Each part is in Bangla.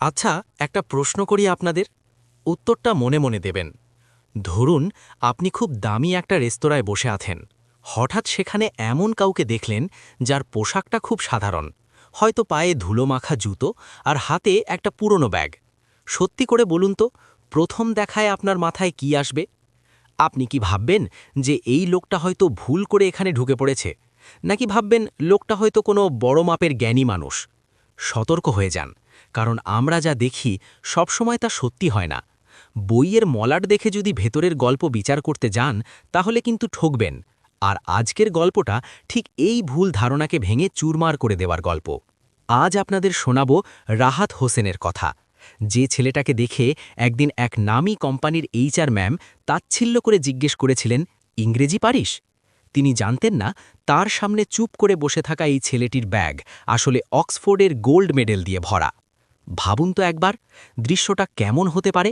আচ্ছা একটা প্রশ্ন করি আপনাদের। উত্তরটা মনে মনে দেবেন। ধরুন, আপনি খুব দামি একটা রেস্তোরাঁয় বসে আছেন। হঠাৎ সেখানে এমন কাউকে দেখলেন যার পোশাকটা খুব সাধারণ। হয়তো পায়ে ধুলো মাখা জুতো আর হাতে একটা পুরনো ব্যাগ। সত্যি করে বলুন তো, প্রথম দেখায় আপনার মাথায় কি আসবে? আপনি কি ভাববেন যে এই লোকটা হয়তো ভুল করে এখানে ঢুকে পড়েছে? নাকি ভাববেন লোকটা হয়তো কোনো বড় মাপের জ্ঞানী মানুষ? সতর্ক হয়ে যান। কারণ আমরা যা দেখি সবসময় তা সত্যি হয় না। বইয়ের মলাট দেখে যদি ভেতরের গল্প বিচার করতে যান, তাহলে কিন্তু ঠকবেন। আর আজকের গল্পটা ঠিক এই ভুল ধারণাকে ভেঙে চুরমার করে দেওয়ার গল্প। আজ আপনাদের শোনাব রাহাত হোসেনের কথা। যে ছেলেটাকে দেখে একদিন এক নামী কোম্পানির এইচআর ম্যাম তাচ্ছিল্য করে জিজ্ঞেস করেছিলেন, ইংরেজি পারিস? তিনি জানতেন না, তার সামনে চুপ করে বসে থাকা এই ছেলেটির ব্যাগ আসলে অক্সফোর্ডের গোল্ড মেডেল দিয়ে ভরা। ভাবুন তো একবার, দৃশ্যটা কেমন হতে পারে?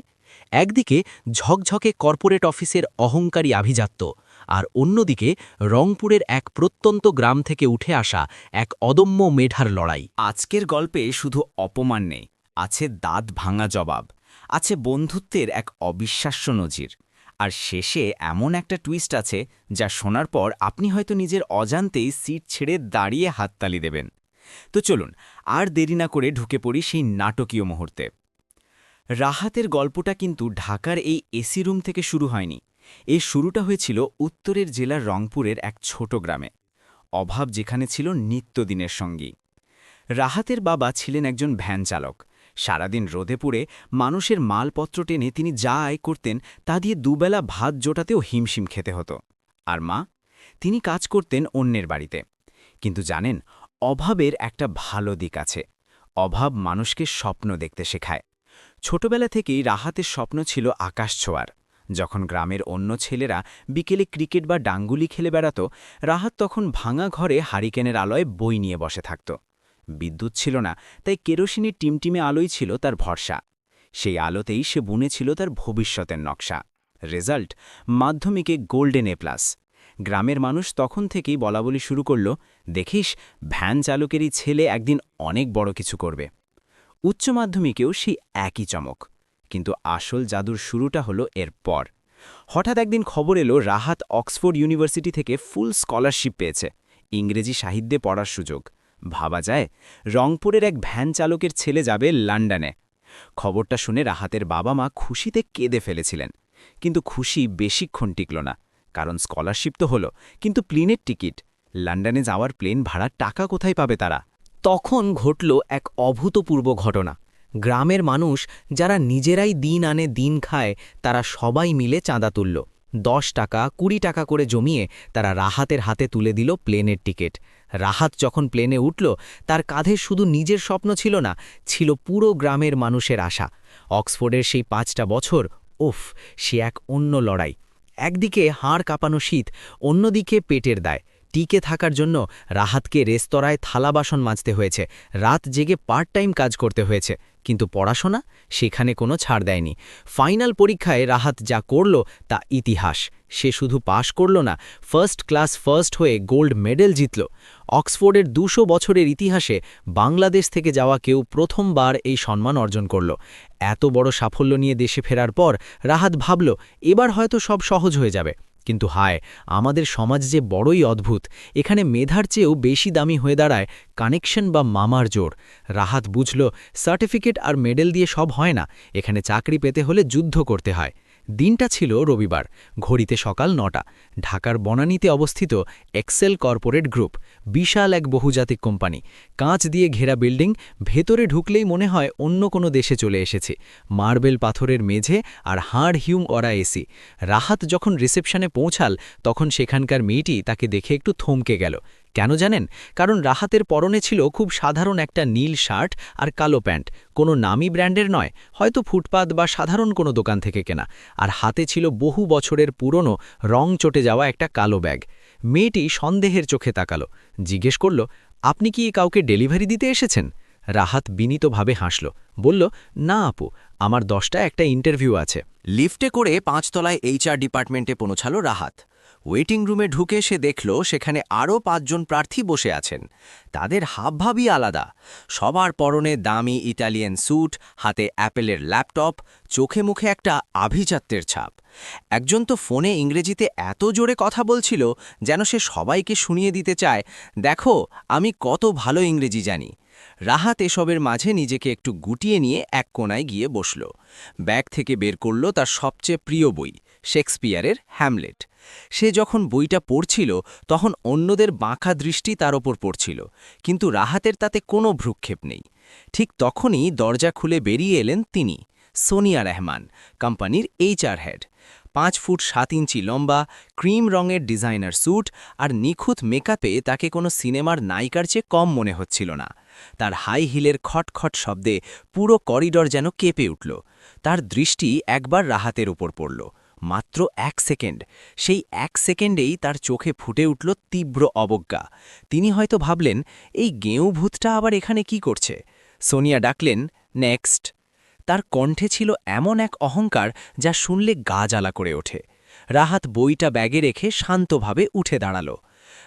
একদিকে ঝকঝকে কর্পোরেট অফিসের অহংকারী আভিজাত্য, আর অন্যদিকে রংপুরের এক প্রত্যন্ত গ্রাম থেকে উঠে আসা এক অদম্য মেধার লড়াই। আজকের গল্পে শুধু অপমান নেই, আছে দাঁত ভাঙা জবাব, আছে বন্ধুত্বের এক অবিশ্বাস্য নজির, আর শেষে এমন একটা টুইস্ট আছে যা শোনার পর আপনি হয়তো নিজের অজান্তেই সিট ছেড়ে দাঁড়িয়ে হাততালি দেবেন। তো চলুন, আর দেরি না করে ঢুকে পড়ি সেই নাটকীয় মুহূর্তে। রাহাতের গল্পটা কিন্তু ঢাকার এই এসি রুম থেকে শুরু হয়নি। এর শুরুটা হয়েছিল উত্তরের জেলার রংপুরের এক ছোট গ্রামে। অভাব যেখানে ছিল নিত্যদিনের সঙ্গী। রাহাতের বাবা ছিলেন একজন ভ্যান চালক। সারাদিন রোদে পুড়ে মানুষের মালপত্র টেনে তিনি যা আয় করতেন তা দিয়ে দুবেলা ভাত জোটাতেও হিমশিম খেতে হতো। আর মা, তিনি কাজ করতেন অন্যের বাড়িতে। কিন্তু জানেন অভাবের একটা ভালো দিক আছে। অভাব মানুষকে স্বপ্ন দেখতে শেখায়। ছোটবেলা থেকেই রাহাতের স্বপ্ন ছিল আকাশ ছোঁয়ার। যখন গ্রামের অন্য ছেলেরা বিকেলে ক্রিকেট বা ডাঙ্গুলি খেলে বেড়াত, রাহাত তখন ভাঙা ঘরে হারিকেনের আলোয় বই নিয়ে বসে থাকত। বিদ্যুৎ ছিল না, তাই কেরোসিনের টিমটিমে আলোই ছিল তার ভরসা। সেই আলোতেই সে বুনেছিল তার ভবিষ্যতের নকশা। রেজাল্ট, মাধ্যমিকে গোল্ডেন এ প্লাস। গ্রামের মানুষ তখন থেকেই বলাবলি শুরু করল, দেখিস, ভ্যান চালকেরই ছেলে একদিন অনেক বড় কিছু করবে। উচ্চ মাধ্যমিকেও সেই একই চমক। কিন্তু আসল জাদুর শুরুটা হলো এরপর হঠাৎ একদিন খবর এলো, রাহাত অক্সফোর্ড ইউনিভার্সিটি থেকে ফুল স্কলারশিপ পেয়েছে, ইংরেজি সাহিত্যে পড়ার সুযোগ। ভাবা যায়, রংপুরের এক ভ্যান চালকের ছেলে যাবে লন্ডনে। খবরটা শুনে রাহাতের বাবা মা খুশিতে কেঁদে ফেলেছিলেন। কিন্তু খুশি বেশিক্ষণ টিকল না। কারণ স্কলারশিপ তো হলো, কিন্তু প্লেনের টিকিট, লন্ডনে যাওয়ার প্লেন ভাড়ার টাকা কোথায় পাবে তারা? তখন ঘটল এক অভূতপূর্ব ঘটনা। গ্রামের মানুষ যারা নিজেরাই দিন আনে দিন খায়, তারা সবাই মিলে চাঁদা তুলল। দশ টাকা, কুড়ি টাকা করে জমিয়ে তারা রাহাতের হাতে তুলে দিল প্লেনের টিকিট। রাহাত যখন প্লেনে উঠল, তার কাঁধে শুধু নিজের স্বপ্ন ছিল না, ছিল পুরো গ্রামের মানুষের আশা। অক্সফোর্ডের সেই পাঁচটা বছর, উফ, সে এক অন্য লড়াই। একদিকে হাড় কাঁপানো শীত অন্যদিকে পেটের দায়। টিকে থাকার জন্য রাহাতকে রেস্তোরাঁয় থালা বাসন মাজতে হয়েছে। রাত জেগে পার্ট টাইম কাজ করতে হয়েছে, কিন্তু পড়াশোনা সেখানে কোনো ছাড় দেয়নি। ফাইনাল পরীক্ষায় রাহাত যা করল তা ইতিহাস। সে শুধু পাশ করল না, ফার্স্ট ক্লাস ফার্স্ট হয়ে গোল্ড মেডেল জিতল। অক্সফোর্ডের দুশো বছরের ইতিহাসে বাংলাদেশ থেকে যাওয়া কেউ প্রথমবার এই সম্মান অর্জন করল। এত বড় সাফল্য নিয়ে দেশে ফেরার পর রাহাত ভাবল, এবার হয়তো সব সহজ হয়ে যাবে। কিন্তু হায়, আমাদের সমাজ যে বড়ই অদ্ভুত। এখানে মেধার চেয়েও বেশি দামি হয়ে দাঁড়ায় কানেকশন বা মামার জোর। রাহাত বুঝল, সার্টিফিকেট আর মেডেল দিয়ে সব হয় না। এখানে চাকরি পেতে হলে যুদ্ধ করতে হয়। দিনটা ছিল রবিবার, ঘড়িতে সকাল নটা। ঢাকার বনানীতে অবস্থিত এক্সেল কর্পোরেট গ্রুপ, বিশাল এক বহুজাতিক কোম্পানি। কাঁচ দিয়ে ঘেরা বিল্ডিং, ভেতরে ঢুকলেই মনে হয় অন্য কোনো দেশে চলে এসেছে। মার্বেল পাথরের মেঝে আর হাড় হিউম অরা এসি। রাহাত যখন রিসেপশনে পৌঁছাল, তখন সেখানকার মেয়েটি তাকে দেখে একটু থমকে গেল। কেন জানেন? কারণ রাহাতের পরনে ছিল খুব সাধারণ একটা নীল শার্ট আর কালো প্যান্ট। কোনো নামি ব্র্যান্ডের নয়, হয়তো ফুটপাত বা সাধারণ কোনো দোকান থেকে কেনা। আর হাতে ছিল বহু বছরের পুরনো, রং চটে যাওয়া একটা কালো ব্যাগ। মেয়েটি সন্দেহের চোখে তাকালো। জিজ্ঞেস করল, আপনি কি কাউকে ডেলিভারি দিতে এসেছেন? রাহাত বিনীতভাবে হাসল। বলল, না আপু, আমার দশটা একটা ইন্টারভিউ আছে। লিফটে করে পাঁচতলায় এইচআর ডিপার্টমেন্টে পৌঁছালো রাহাত। ওয়েটিং রুমে ঢুকে সে দেখল সেখানে আরও পাঁচজন প্রার্থী বসে আছেন। তাদের হাবভাবই আলাদা। সবার পরনে দামি ইটালিয়ান স্যুট, হাতে অ্যাপেলের ল্যাপটপ, চোখে মুখে একটা আভিজাত্যের ছাপ। একজন তো ফোনে ইংরেজিতে এত জোরে কথা বলছিল যেন সে সবাইকে শুনিয়ে দিতে চায়, দেখো, আমি কত ভালো ইংরেজি জানি। রাহাত এসবের মাঝে নিজেকে একটু গুটিয়ে নিয়ে এক কোনায় গিয়ে বসল। ব্যাগ থেকে বের করল তার সবচেয়ে প্রিয় বই। শেক্সপিয়ারের হ্যামলেট। সে যখন বইটা পড়ছিল, তখন অন্যদের বাঁকা দৃষ্টি তার ওপর পড়ছিল, কিন্তু রাহাতের তাতে কোনো ভ্রুক্ষেপ নেই। ঠিক তখনই দরজা খুলে বেরিয়ে এলেন তিনি, সোনিয়া রহমান, কোম্পানির এইচআর হেড। পাঁচ ফুট সাত ইঞ্চি লম্বা, ক্রিম রঙের ডিজাইনার স্যুট আর নিখুঁত মেকআপে তাকে কোনো সিনেমার নায়িকার চেয়ে কম মনে হচ্ছিল না। তার হাই হিলের খটখট শব্দে পুরো করিডর যেন কেঁপে উঠল। তার দৃষ্টি একবার রাহাতের উপর পড়ল। মাত্র এক সেকেন্ড। সেই এক সেকেন্ডেই তার চোখে ফুটে উঠল তীব্র অবজ্ঞা। তিনি হয়তো ভাবলেন, এই গেঁয়ু ভূতটা আবার এখানে কি করছে? সোনিয়া ডাকলেন, নেক্সট। তার কণ্ঠে ছিল এমন এক অহংকার যা শুনলে গা জ্বালা করে ওঠে। রাহাত বইটা ব্যাগে রেখে শান্তভাবে উঠে দাঁড়াল।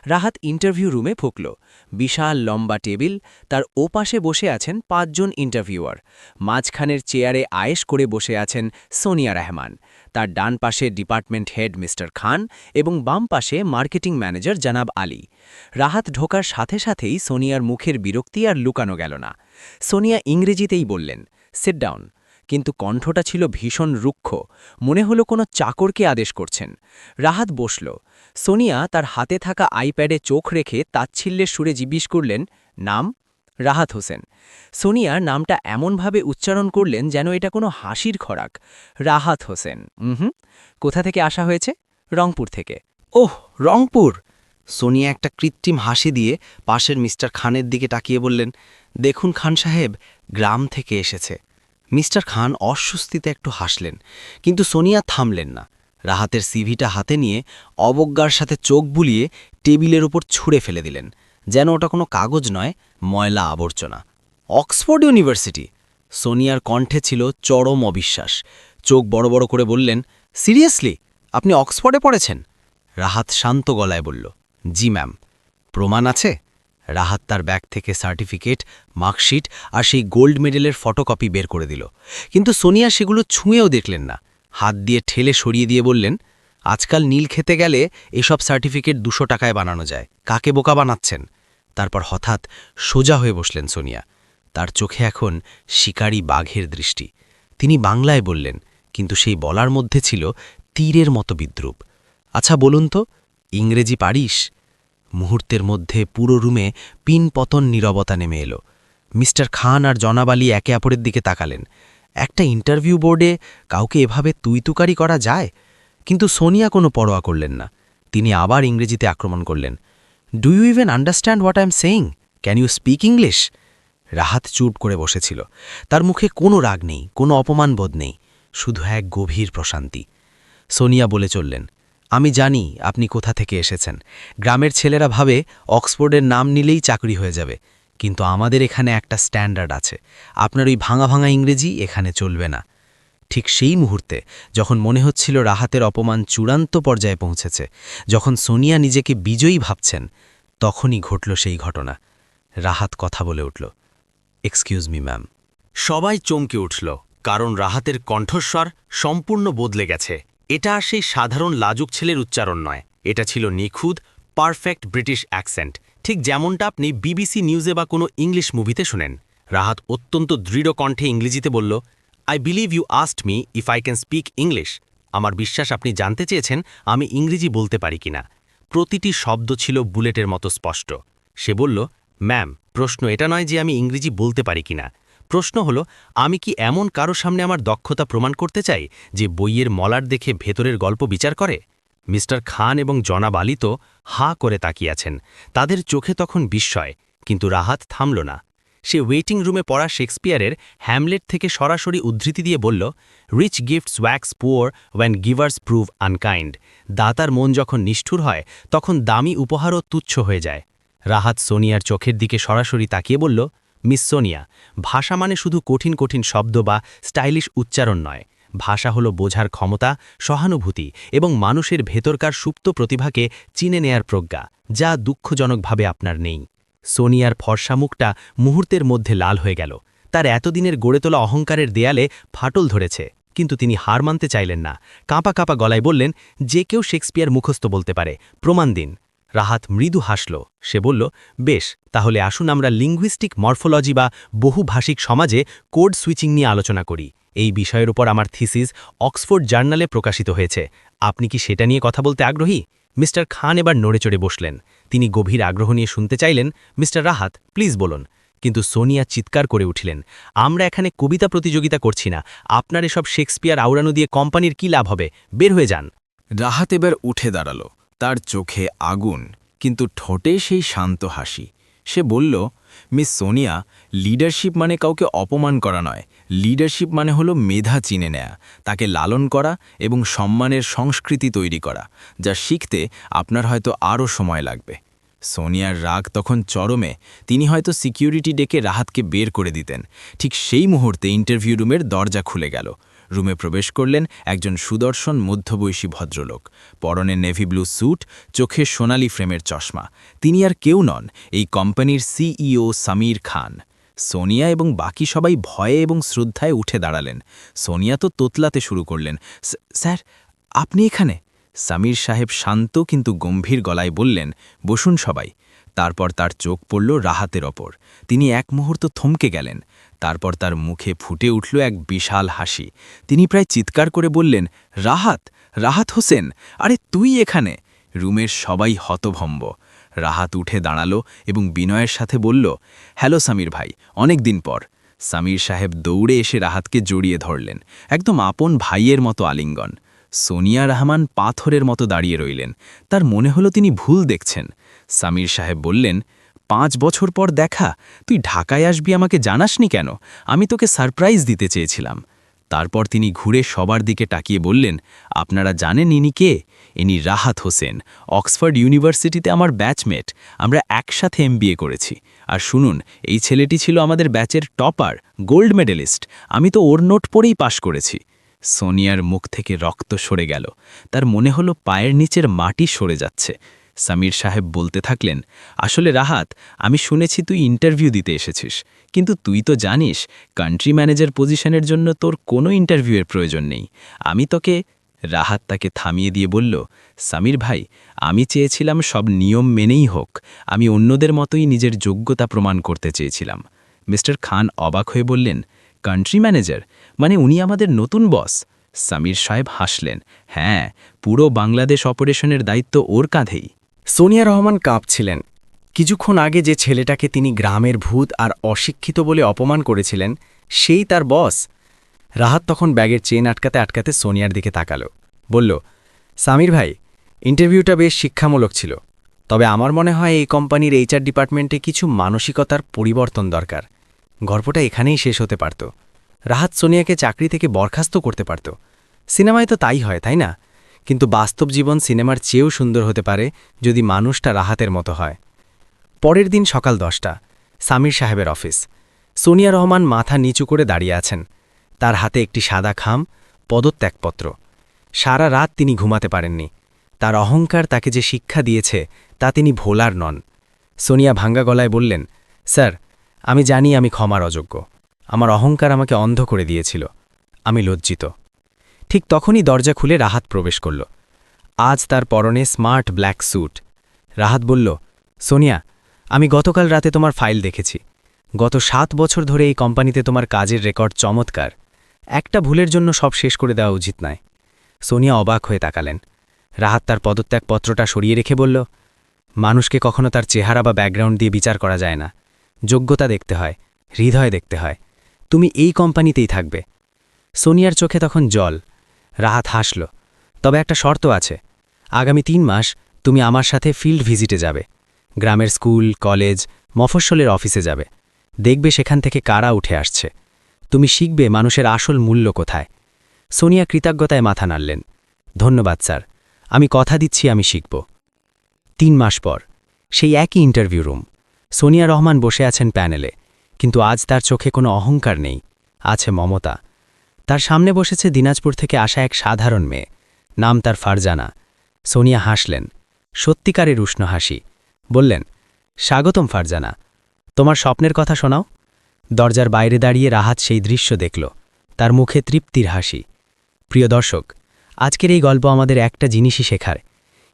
রাহাত ইন্টারভিউ রুমে ফুকল বিশাল লম্বা টেবিল, তার ওপাশে বসে আছেন পাঁচজন ইন্টারভিউয়ার। মাঝখানের চেয়ারে আয়েশ করে বসে আছেন সোনিয়া রহমান। তার ডান পাশে ডিপার্টমেন্ট হেড মিস্টার খান এবং বাম পাশে মার্কেটিং ম্যানেজার জানাব আলী। রাহাত ঢোকার সাথে সাথেই সোনিয়ার মুখের বিরক্তি আর লুকানো গেল না। সোনিয়া ইংরেজিতেই বললেন সিট ডাউন কিন্তু কণ্ঠটা ছিল ভীষণ রুক্ষ, মনে হলো কোনো চাকরকে আদেশ করছেন। রাহাত বসল। সোনিয়া তার হাতে থাকা আইপ্যাডে চোখ রেখে তাচ্ছিল্যের সুরে জিজ্ঞেস করলেন, নাম? রাহাত হোসেন। সোনিয়া নামটা এমনভাবে উচ্চারণ করলেন যেন এটা কোনো হাসির খরাক। রাহাত হোসেন। হুম। কোথা থেকে আসা হয়েছে? রংপুর থেকে। ওহ, রংপুর! সোনিয়া একটা কৃত্রিম হাসি দিয়ে পাশের মিস্টার খানের দিকে তাকিয়ে বললেন, দেখুন খান সাহেব, গ্রাম থেকে এসেছে। মিস্টার খান অস্বস্তিতে একটু হাসলেন, কিন্তু সোনিয়া থামলেন না। রাহাতের সিভিটা হাতে নিয়ে অবজ্ঞার সাথে চোখ বুলিয়ে টেবিলের উপর ছুঁড়ে ফেলে দিলেন। যেন ওটা কোনো কাগজ নয়, ময়লা আবর্জনা। Oxford University. সোনিয়ার কণ্ঠে ছিল চরম অবিশ্বাস। চোখ বড় বড় করে বললেন, সিরিয়াসলি? আপনি অক্সফোর্ডে পড়েছেন? রাহাত শান্ত গলায় বলল, জি, ম্যাম। প্রমাণ আছে? রাহাত তার ব্যাগ থেকে সার্টিফিকেট, মার্কশিট আর সেই গোল্ড মেডেলের ফটোকপি বের করে দিল। কিন্তু সোনিয়া সেগুলো ছুঁয়েও দেখলেন না। হাত দিয়ে ঠেলে সরিয়ে দিয়ে বললেন, আজকাল নীল খেতে গেলে এসব সার্টিফিকেট দুশো টাকায় বানানো যায়। কাকে বোকা বানাচ্ছেন? তারপর হঠাৎ সোজা হয়ে বসলেন সোনিয়া। তার চোখে এখন শিকারী বাঘের দৃষ্টি। তিনি বাংলায় বললেন, কিন্তু সেই বলার মধ্যে ছিল তীরের মতো বিদ্রুপ। আচ্ছা বলুন তো, ইংরেজি পারিস? মুহূর্তের মধ্যে পুরো রুমে পিন পতন নীরবতা নেমে এলো। মিস্টার খান আর জনাব আলী একে অপরের দিকে তাকালেন। একটা ইন্টারভিউ বোর্ডে কাউকে এভাবে তুইতুকারি করা যায়? কিন্তু সোনিয়া কোনো পরোয়া করলেন না। তিনি আবার ইংরেজিতে আক্রমণ করলেন। Do you even understand what I am saying can you speak English Rahat চুপ করে বসেছিল। তার মুখে কোনো রাগ নেই, কোনো অপমানবোধ নেই, শুধু এক গভীর প্রশান্তি। সোনিয়া বলে চললেন, আমি জানি আপনি কোথা থেকে এসেছেন। গ্রামের ছেলেরা ভাবে অক্সফোর্ডের নাম নিলেই চাকরি হয়ে যাবে। কিন্তু আমাদের এখানে একটা স্ট্যান্ডার্ড আছে। আপনার ওই ভাঙা ভাঙা ইংরেজি এখানে চলবে না। ঠিক সেই মুহূর্তে যখন মনে হচ্ছিল রাহাতের অপমান চূড়ান্ত পর্যায়ে পৌঁছেছে, যখন সোনিয়া নিজেকে বিজয়ী ভাবছেন, তখনই ঘটল সেই ঘটনা। রাহাত কথা বলে উঠল এক্সকিউজ মি ম্যাম সবাই চমকে উঠল, কারণ রাহাতের কণ্ঠস্বর সম্পূর্ণ বদলে গেছে। এটা আর সেই সাধারণ লাজুক ছেলের উচ্চারণ নয়, এটা ছিল নিখুঁত পারফেক্ট ব্রিটিশ অ্যাকসেন্ট ঠিক যেমনটা আপনি বিবিসি নিউজে বা কোনো ইংলিশ মুভিতে শুনেন। রাহাত অত্যন্ত দৃঢ় কণ্ঠে ইংরেজিতে বলল I believe you asked me if I can speak English আমার বিশ্বাস আপনি জানতে চেয়েছেন আমি ইংরেজি বলতে পারি কিনা। প্রতিটি শব্দ ছিল বুলেটের মতো স্পষ্ট। সে বলল, ম্যাম, প্রশ্ন এটা নয় যে আমি ইংরেজি বলতে পারি কিনা। প্রশ্ন হলো, আমি কি এমন কারও সামনে আমার দক্ষতা প্রমাণ করতে চাই যে বইয়ের মলার দেখে ভেতরের গল্প বিচার করে? মিস্টার খান এবং জনাব আলী তো হা করে তাকিয়াছেন তাদের চোখে তখন বিস্ময়, কিন্তু রাহাত থামল না। সে ওয়েটিং রুমে পড়া শেক্সপিয়ারের হ্যামলেট থেকে সরাসরি উদ্ধৃতি দিয়ে বলল rich gifts wax poor when givers prove unkind দাতার মন যখন নিষ্ঠুর হয়, তখন দামি উপহারও তুচ্ছ হয়ে যায়। রাহাত সোনিয়ার চোখের দিকে সরাসরি তাকিয়ে বলল মিস সোনিয়া ভাষা মানে শুধু কঠিন কঠিন শব্দ বা স্টাইলিশ উচ্চারণ নয়। ভাষা হলো বোঝার ক্ষমতা, সহানুভূতি এবং মানুষের ভেতরকার সুপ্ত প্রতিভাকে চিনে নেয়ার প্রজ্ঞা, যা দুঃখজনকভাবে আপনার নেই। সোনিয়ার ফর্সা মুখটা মুহূর্তের মধ্যে লাল হয়ে গেল। তার এতদিনের গড়ে তোলা অহংকারের দেয়ালে ফাটল ধরেছে। কিন্তু তিনি হার মানতে চাইলেন না। কাঁপা কাঁপা গলায় বললেন, যে কেউ শেক্সপিয়ার মুখস্থ বলতে পারে। প্রমাণ দিন। রাহাত মৃদু হাসল। সে বলল, বেশ, তাহলে আসুন আমরা লিঙ্গুইস্টিক মরফোলজি বা বহুভাষিক সমাজে কোড সুইচিং নিয়ে আলোচনা করি। এই বিষয়ের উপর আমার থিসিস অক্সফোর্ড জার্নালে প্রকাশিত হয়েছে। আপনি কি সেটা নিয়ে কথা বলতে আগ্রহী? মিস্টার খান এবার নড়ে চড়ে বসলেন। তিনি গভীর আগ্রহ নিয়ে শুনতে চাইলেন, মিস্টার রাহাত, প্লিজ বলুন। কিন্তু সোনিয়া চিৎকার করে উঠিলেন, আমরা এখানে কবিতা প্রতিযোগিতা করছি না। আপনার এসব শেক্সপিয়ার আউড়ানো দিয়ে কোম্পানির কি লাভ হবে? বের হয়ে যান। রাহাত এবার উঠে দাঁড়াল, তার চোখে আগুন, কিন্তু ঠোঁটে সেই শান্ত হাসি। সে বলল, মিস সোনিয়া, লিডারশিপ মানে কাউকে অপমান করা নয়। লিডারশিপ মানে হলো মেধা চিনে নেয়া, তাকে লালন করা এবং সম্মানের সংস্কৃতি তৈরি করা, যা শিখতে আপনার হয়তো আরও সময় লাগবে। সোনিয়ার রাগ তখন চরমে, তিনি হয়তো সিকিউরিটি ডেকে রাহাতকে বের করে দিতেন। ঠিক সেই মুহূর্তে ইন্টারভিউ রুমের দরজা খুলে গেল। রুমে প্রবেশ করলেন একজন সুদর্শন মধ্যবয়সী ভদ্রলোক। পরনে নেভি ব্লু স্যুট, চোখে সোনালি ফ্রেমের চশমা। তিনি আর কেউ নন, এই কোম্পানির সিইও সামির খান। সোনিয়া এবং বাকি সবাই ভয়ে এবং শ্রদ্ধায় উঠে দাঁড়ালেন। সোনিয়া তো তোতলাতে শুরু করলেন। স্যার, আপনি এখানে? সামির সাহেব শান্ত কিন্তু গম্ভীর গলায় বললেন, বসুন সবাই। তারপর তার চোখ পড়ল রাহাতের ওপর। তিনি এক মুহূর্ত থমকে গেলেন। তারপর তার মুখে ফুটে উঠল এক বিশাল হাসি। তিনি প্রায় চিৎকার করে বললেন, রাহাত রাহাত হোসেন, আরে তুই এখানে? রুমের সবাই হতভম্ব। রাহাত উঠে দাঁড়াল এবং বিনয়ের সাথে বলল, হ্যালো সামির ভাই, অনেক দিন পর। সামির সাহেব দৌড়ে এসে রাহাতকে জড়িয়ে ধরলেন, একদম আপন ভাইয়ের মতো আলিঙ্গন। সোনিয়া রহমান পাথরের মতো দাঁড়িয়ে রইলেন, তার মনে হলো তিনি ভুল দেখছেন। সামির সাহেব বললেন, পাঁচ বছর পর দেখা, তুই ঢাকায় আসবি আমাকে জানাসনি কেন? আমি তোকে সারপ্রাইজ দিতে চেয়েছিলাম। তারপর তিনি ঘুরে সবার দিকে তাকিয়ে বললেন, আপনারা জানেন ইনি কে? ইনি রাহাত হোসেন, অক্সফোর্ড ইউনিভার্সিটিতে আমার ব্যাচমেট। আমরা একসাথে এমবিএ করেছি। আর শুনুন, এই ছেলেটি ছিল আমাদের ব্যাচের টপার, গোল্ড মেডেলিস্ট। আমি তো ওর নোট পড়েই পাশ করেছি। সোনিয়ার মুখ থেকে রক্ত সরে গেল। তার মনে হলো পায়ের নিচের মাটি সরে যাচ্ছে। সামির সাহেব বলতে থাকলেন, আসলে রাহাত, আমি শুনেছি তুই ইন্টারভিউ দিতে এসেছিস। কিন্তু তুই তো জানিস, কান্ট্রি ম্যানেজার পজিশনের জন্য তোর কোনো ইন্টারভিউয়ের প্রয়োজন নেই। আমি তোকে রাহাত তাকে থামিয়ে দিয়ে বলল, সামির ভাই, আমি চেয়েছিলাম সব নিয়ম মেনেই হোক। আমি অন্যদের মতোই নিজের যোগ্যতা প্রমাণ করতে চেয়েছিলাম। মিস্টার খান অবাক হয়ে বললেন, কান্ট্রি ম্যানেজার? মানে উনি আমাদের নতুন বস? সামির সাহেব হাসলেন হ্যাঁ পুরো বাংলাদেশ অপারেশনের দায়িত্ব ওর কাঁধেই। সোনিয়া রহমান কাঁপছিলেন। কিছুক্ষণ আগে যে ছেলেটাকে তিনি গ্রামের ভূত আর অশিক্ষিত বলে অপমান করেছিলেন, সেই তার বস। রাহাত তখন ব্যাগের চেন আটকাতে আটকাতে সোনিয়ার দিকে তাকালো। বলল, সামির ভাই, ইন্টারভিউটা বেশ শিক্ষামূলক ছিল। তবে আমার মনে হয় এই কোম্পানির এইচআর ডিপার্টমেন্টে কিছু মানসিকতার পরিবর্তন দরকার। গল্পটা এখানেই শেষ হতে পারত। রাহাত সোনিয়াকে চাকরি থেকে বরখাস্ত করতে পারত। সিনেমায় তো তাই হয়, তাই না? কিন্তু বাস্তব জীবন সিনেমার চেয়েও সুন্দর হতে পারে যদি মানুষটা রাহাতের মতো হয়। পরের দিন সকাল দশটা, সামির সাহেবের অফিস। সোনিয়া রহমান মাথা নিচু করে দাঁড়িয়ে আছেন। তার হাতে একটি সাদা খাম, পদত্যাগপত্র। সারা রাত তিনি ঘুমাতে পারেননি। তার অহংকার তাকে যে শিক্ষা দিয়েছে, তা তিনি ভোলার নন। সোনিয়া ভাঙ্গা গলায় বললেন, স্যার, আমি জানি আমি ক্ষমার অযোগ্য। আমার অহংকার আমাকে অন্ধ করে দিয়েছিল। আমি লজ্জিত। ঠিক তখনই দরজা খুলে রাহাত প্রবেশ করল। আজ তার পরনে স্মার্ট ব্ল্যাক স্যুট। রাহাত বলল, সোনিয়া, আমি গতকাল রাতে তোমার ফাইল দেখেছি। গত সাত বছর ধরে এই কোম্পানিতে তোমার কাজের রেকর্ড চমৎকার। একটা ভুলের জন্য সব শেষ করে দেওয়া উচিত নয়। সোনিয়া অবাক হয়ে তাকালেন। রাহাত তার পদত্যাগপত্রটা সরিয়ে রেখে বলল, মানুষকে কখনো তার চেহারা বা ব্যাকগ্রাউন্ড দিয়ে বিচার করা যায় না। যোগ্যতা দেখতে হয়, হৃদয় দেখতে হয়। তুমি এই কোম্পানিতেই থাকবে। সোনিয়ার চোখে তখন জল। রাহাত হাসল, তবে একটা শর্ত আছে। আগামী তিন মাস তুমি আমার সাথে ফিল্ড ভিজিটে যাবে। গ্রামের স্কুল, কলেজ, মফস্বলের অফিসে যাবে। দেখবে সেখান থেকে কারা উঠে আসছে। তুমি শিখবে মানুষের আসল মূল্য কোথায়। সোনিয়া কৃতজ্ঞতায় মাথা নাড়লেন। ধন্যবাদ, স্যার। আমি কথা দিচ্ছি, আমি শিখব। তিন মাস পর, সেই একই ইন্টারভিউ রুম সোনিয়া রহমান বসে আছেন প্যানেলে, কিন্তু আজ তার চোখে কোনো অহংকার নেই, আছে মমতা। তার সামনে বসেছে দিনাজপুর থেকে আসা এক সাধারণ মেয়ে, নাম তার ফারজানা। সোনিয়া হাসলেন, সত্যিকারের উষ্ণ হাসি। বললেন, স্বাগতম ফারজানা, তোমার স্বপ্নের কথা শোনাও? দরজার বাইরে দাঁড়িয়ে রাহাত সেই দৃশ্য দেখল। তার মুখে তৃপ্তির হাসি। প্রিয় দর্শক, আজকের এই গল্প আমাদের একটা জিনিসই শেখার।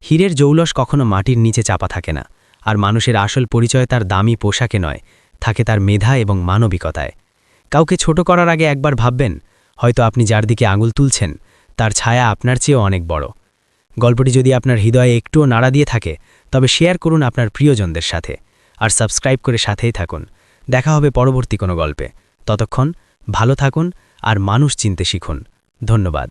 হীরের জৌলস কখনো মাটির নিচে চাপা থাকে না, আর মানুষের আসল পরিচয় তার দামি পোশাকে নয়, থাকে তার মেধা এবং মানবিকতায়। কাউকে ছোট করার আগে একবার ভাববেন, হয়তো আপনি যার দিকে আঙুল তুলছেন, তার ছায়া আপনার চেয়েও অনেক বড়। গল্পটি যদি আপনার হৃদয়ে একটুও নাড়া দিয়ে থাকে, তবে শেয়ার করুন আপনার প্রিয়জনদের সাথে, আর সাবস্ক্রাইব করে সাথেই থাকুন। দেখা হবে পরবর্তী কোনো গল্পে। ততক্ষণ ভালো থাকুন আর মানুষ চিনতে শিখুন। ধন্যবাদ।